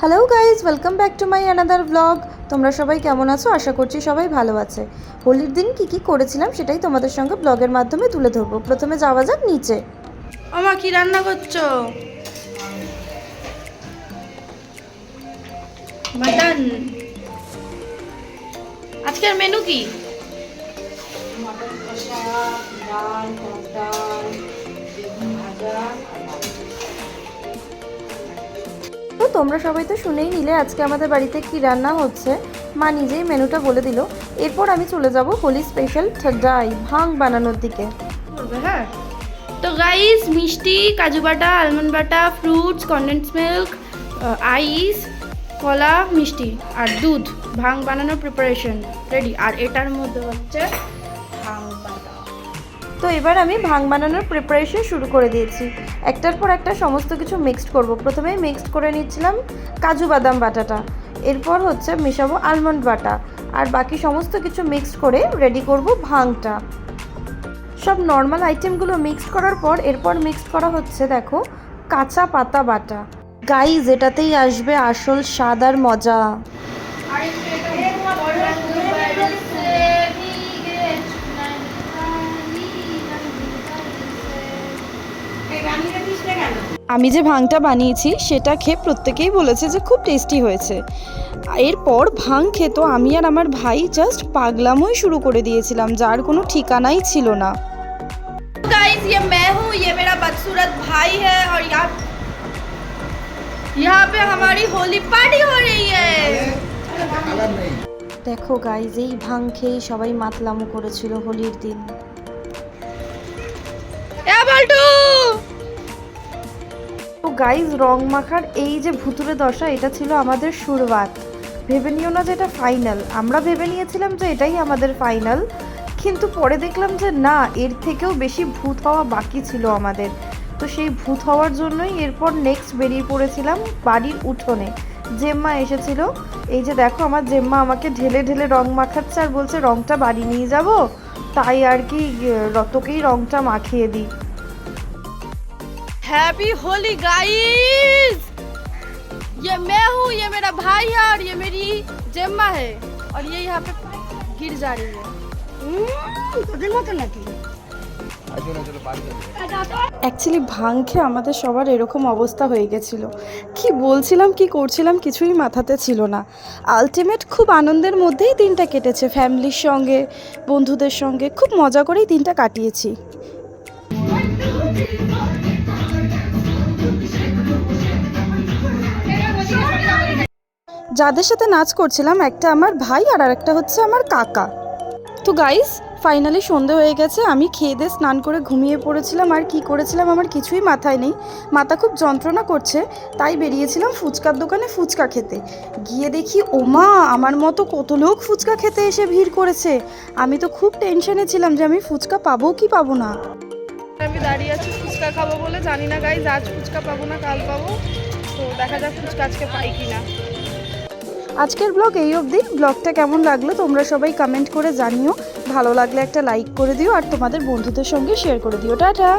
Hello guys welcome back to my another blog তোমরা সবাই কেমন আছো? আশা করছি সবাই ভালো আছে। হোলির দিন কি কি করেছিলাম সেটাই তোমাদের সঙ্গে ব্লগের মাধ্যমে তুলে ধরবো। প্রথমে যাওয়া যাক নিচে। আমা কি রান্না করছ? মাটন। আজকের মেনু কি? তো তোমরা সবাই তো শুনেই নিলে আজকে আমাদের বাড়িতে কি রান্না হচ্ছে। মা নিজেই মেনুটা বলে দিল। এরপর আমি চলে যাব হোলি স্পেশাল ঠাডাই ভাং বানানোর দিকে। হ্যাঁ? তো গাইস মিষ্টি, কাজু বাটা আলমন্ড বাটা ফ্রুটস কন্ডেন্স মিল্ক আইস কলা, মিষ্টি আর দুধ। ভাং বানানোর প্রিপারেশন রেডি আর এটার মধ্যে হচ্ছে ভাং তো এবার আমি ভাং বানানোর প্রিপারেশন শুরু করে দিয়েছি। একটার পর একটা সমস্ত কিছু মিক্সড করব। প্রথমেই মিক্সড করে নিচ্ছিলাম কাজু বাদাম বাটাটা। এরপর হচ্ছে মেশাবো আলমন্ড বাটা। আর বাকি সমস্ত কিছু মিক্সড করে রেডি করব ভাংটা। সব নর্মাল আইটেমগুলো মিক্সড করার পর এরপর মিক্সড করা হচ্ছে দেখো কাঁচা পাতা বাটা। গাইজ এটাতেই আসবে আসল স্বাদ আর মজা। আমি যে ভাংটা বানিয়েছি সেটা খেয়ে প্রত্যেকেই বলেছে যে খুব টেস্টি হয়েছে এরপর ভাং খেতো আমি আর আমার ভাই জাস্ট পাগলামই শুরু করে দিয়েছিলাম যার কোনো ঠিকানাই ছিল না गाइस ये मैं हूँ ये मेरा बदसूरत भाई है और यहाँ यहाँ पे हमारी होली पार्टी हो रही है দেখো গাইজ এই ভাং খেয়েই সবাই মাতলামো করেছিল হোলির দিন তো গাইজ রং মাখার এই যে ভুতুরে দশা, এটা ছিল আমাদের শুরুয়াত। ভেবে নিও না যে এটা ফাইনাল আমরা ভেবে নিয়েছিলাম যে এটাই আমাদের ফাইনাল কিন্তু পরে দেখলাম যে না, এর থেকেও বেশি ভূত হওয়া বাকি ছিল আমাদের। তো সেই ভূত হওয়ার জন্যই এরপর নেক্সট বেরিয়ে পড়েছিলাম বাড়ির উঠোনে। জেম্মা এসেছিল। এই যে দেখো, আমার জেম্মা আমাকে ঢেলে ঢেলে রং মাখাচ্ছে আর বলছে, রংটা বাড়ি নিয়ে যাব? তাই আর কি, রতকেই রংটা মাখিয়ে দিই। हैप्पी होली गाइस ये मैं हूँ ये मेरा भाई है और ये मेरी जेम्मा है और ये यहाँ पे गिर जा रही है তোদের মতো নাকি অ্যাকচুয়ালি ভাং খেয়ে আমাদের সবার এরকম অবস্থা হয়ে গেছিলো কি বলছিলাম কি করছিলাম কিছুই মাথাতে ছিল না আলটিমেট খুব আনন্দের মধ্যেই দিনটা কেটেছে ফ্যামিলির সঙ্গে বন্ধুদের সঙ্গে খুব মজা করেই দিনটা কাটিয়েছি যাদের সাথে নাচ করছিলাম, একটা আমার ভাই আর আরেকটা হচ্ছে আমার কাকা। তো গাইস ফাইনালি সন্ধে হয়ে গেছে, আমি খেয়ে দিয়ে স্নান করে ঘুমিয়ে পড়েছিলাম, আর কি করেছিলাম আমার কিছুই মাথায় নেই। মাথা খুব যন্ত্রণা করছে, তাই বেরিয়েছিলাম ফুচকার দোকানে ফুচকা খেতে। গিয়ে দেখি, ওমা, আমার মতো কত লোক ফুচকা খেতে এসে ভিড় করেছে। আমি তো খুব টেনশনে ছিলাম যে আমি ফুচকা পাবো কি পাবো না। দাঁড়িয়ে আছি, ফুচকা খাব বলে। জানি না গাইজ আজ ফুচকা পাবো না, কাল পাবো। তো দেখা যাক ফুচকা আজকে পাই কি না আজকের ব্লগ এই অবধি। ব্লগটা কেমন লাগল তোমরা সবাই কমেন্ট করে জানিও। ভালো লাগলে একটা লাইক করে দিও আর তোমাদের বন্ধুদের সঙ্গে শেয়ার করে দিও। টাটা!